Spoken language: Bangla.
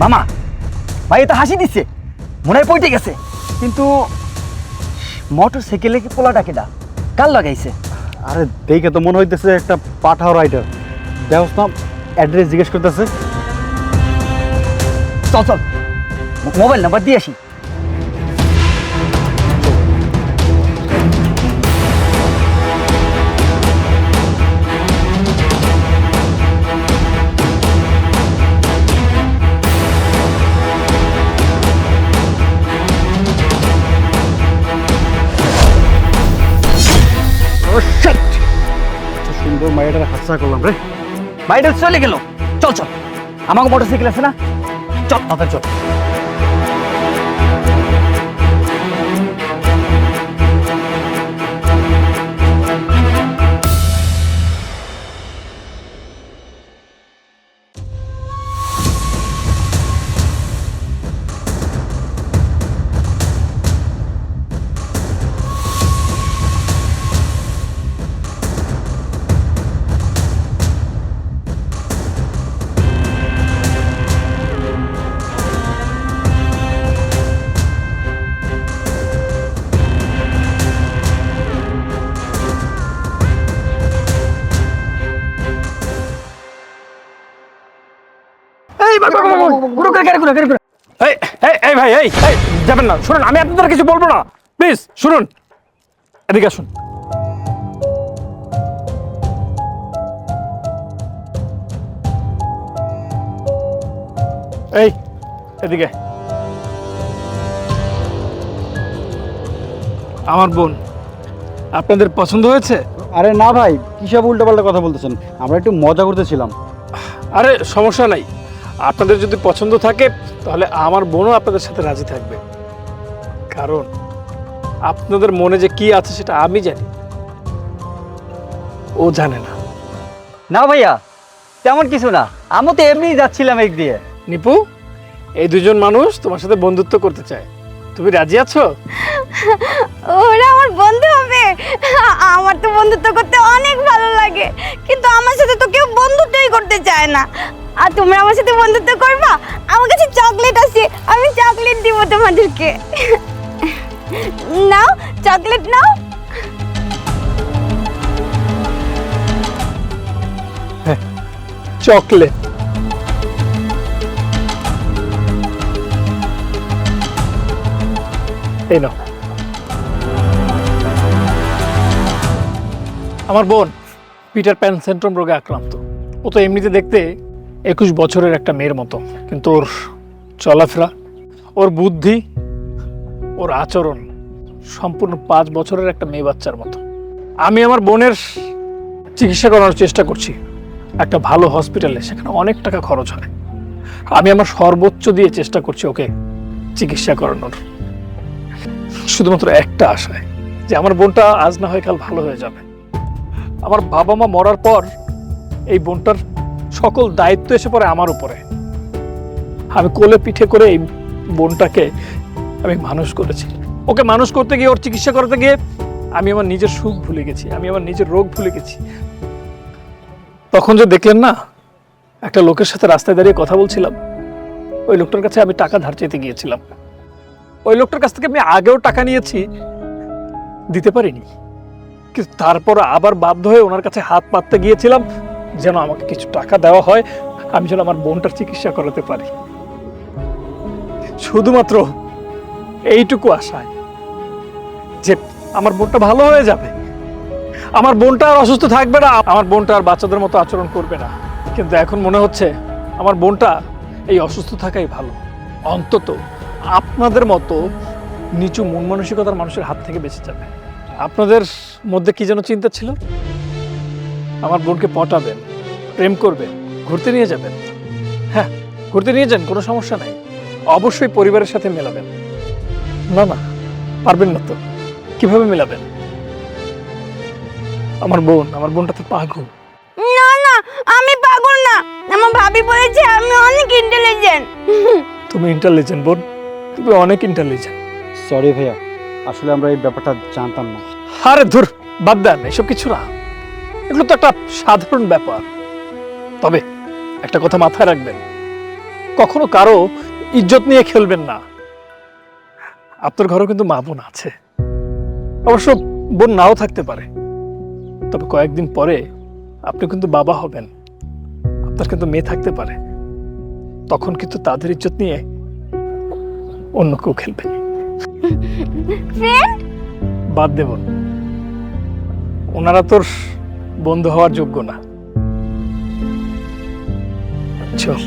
মামা ভাই এটা হাসি দিচ্ছে মনে হয় পইটে গেছে। কিন্তু মোটর সাইকেলে কি পোলাটা কেডা? কাল লাগাইছে আরে দেখে তো মনে হইতেছে একটা পাঠাও রাইডার। দেখোস না অ্যাড্রেস জিজ্ঞেস করতেছে। চল চল মোবাইল নাম্বার দিয়ে আসি। সুন্দর মাইটার হাসা করলাম রে। মাইটার চলে গেল। চল চল। আমাকে মোটরসাইকেল আছে না? চল তাদের চল। এই ভাই যাবেন না। শুনুন আমি আপনাদের কিছু বলব না। প্লিজ শুনুন। এদিকে আসুন। এই এদিকে। আমার বোন আপনাদের পছন্দ হয়েছে? আরে না ভাই কিসব উল্টোপাল্টা কথা বলতেছেন? আমরা একটু মজা করতেছিলাম। আরে সমস্যা নাই। আপনাদের যদি পছন্দ থাকে তাহলে আমার বোনও আপনাদের সাথে রাজি থাকবে। কারণ আপনাদের মনে যে কি আছে সেটা আমি জানি। ও জানে না। না ভাইয়া তেমন কিছু না। আমি তো এমনি যাচ্ছিলাম এক দিয়ে। নিপু এই দুজন মানুষ তোমার সাথে বন্ধুত্ব করতে চায়। তুমি রাজি আছো? ওরা আমার বন্ধু হবে। আমার তো বন্ধুত্ব করতে অনেক ভালো লাগে। কিন্তু আমার সাথে তো কেউ বন্ধুত্বই করতে চায় না। আর তোমরা আমার সাথে বন্ধুত্ব করবা? আমার কাছে চকলেট আছে, আমি চকলেট দিব তোমাদেরকে। নাও চকলেট নাও। চকলেট এই নাও। আমার বোন পিটার প্যান সেন্ট্রোম রোগে আক্রান্ত। ও তো এমনিতে দেখতে একুশ বছরের একটা মেয়ের মতো। কিন্তু ওর চলাফেরা, ওর বুদ্ধি, ওর আচরণ সম্পূর্ণ পাঁচ বছরের একটা মেয়ে বাচ্চার মতো। আমি আমার বোনের চিকিৎসা করানোর চেষ্টা করছি। একটা ভালো হসপিটালে সেখানে অনেক টাকা খরচ হয়। আমি আমার সর্বোচ্চ দিয়ে চেষ্টা করছি ওকে চিকিৎসা করানোর। শুধুমাত্র একটা আশায় যে আমার বোনটা আজ না হয় কাল ভালো হয়ে যাবে। আমার বাবা মা মরার পর এই বোনটার সকল দায়িত্ব এসে পড়ে আমার উপরে। আমি কোলে পিঠে করে এই বোনটাকে আমি মানুষ করেছি। ওকে মানুষ করতে গিয়ে, ওর চিকিৎসা করতে গিয়ে আমি আমার নিজের সুখ ভুলে গেছি, আমি আমার নিজের রোগ ভুলে গেছি। তখন যে দেখলেন না, একটা লোকের সাথে রাস্তায় দাঁড়িয়ে কথা বলছিলাম, ওই লোকটার কাছে আমি টাকা ধার চাইতে গিয়েছিলাম। ওই লোকটার কাছ থেকে আমি আগেও টাকা নিয়েছি, দিতে পারিনি। কিন্তু তারপর আবার বাধ্য হয়ে ওনার কাছে হাত পাততে গিয়েছিলাম যেন আমাকে কিছু টাকা দেওয়া হয়, আমি যেন আমার বোনটার চিকিৎসা করাতে পারি। শুধুমাত্র এইটুকু আশায় যে আমার বোনটা ভালো হয়ে যাবে। আমার বোনটা আর অসুস্থ থাকবে না, আমার বোনটা আর বাচ্চাদের মতো আচরণ করবে না। কিন্তু এখন মনে হচ্ছে আমার বোনটা এই অসুস্থ থাকাই ভালো। অন্তত আপনাদের মতো নিচু মন মানসিকতার মানুষের হাত থেকে বেঁচে যাবে। আপনাদের মধ্যে কি যেন চিন্তা ছিল? আমার বোনকে পটাবেন প্রেম করবেন ঘুরতে নিয়ে যাবেন। হ্যাঁ ঘুরতে নিয়ে যান কোনো সমস্যা নাই। অবশ্যই পরিবারের সাথে মেলাবেন। না না পারবেন না তো। কীভাবে মেলাবেন? আমার বোন আমার বোনটা তো পাগল। না না আমি পাগল না। আমার ভাবি বলেছে আমি অনেক ইন্টেলিজেন্ট তুমি ইন্টেলিজেন্ট বোন। তুমি অনেক ইন্টেলিজেন্ট সরি ভাইয়া আসলে আমরা এই ব্যাপারটা জানতাম না। আরে ধুর বাদ দেন এসব কিছু না। এগুলো তো একটা সাধারণ ব্যাপার। তবে একটা কথা মাথায় রাখবেন কখনো কারও ইজ্জত নিয়ে খেলবেন না। আপনার ঘরেও কিন্তু মা বোন আছে। অবশ্য বোন নাও থাকতে পারে। তবে কয়েকদিন পরে আপনি কিন্তু বাবা হবেন। আপনার কিন্তু মেয়ে থাকতে পারে। তখন কিন্তু তাদের ইজ্জত নিয়ে অন্য কেউ খেলবে। বাদ দেব ওনারা তোর বন্ধু হওয়ার যোগ্য না চল।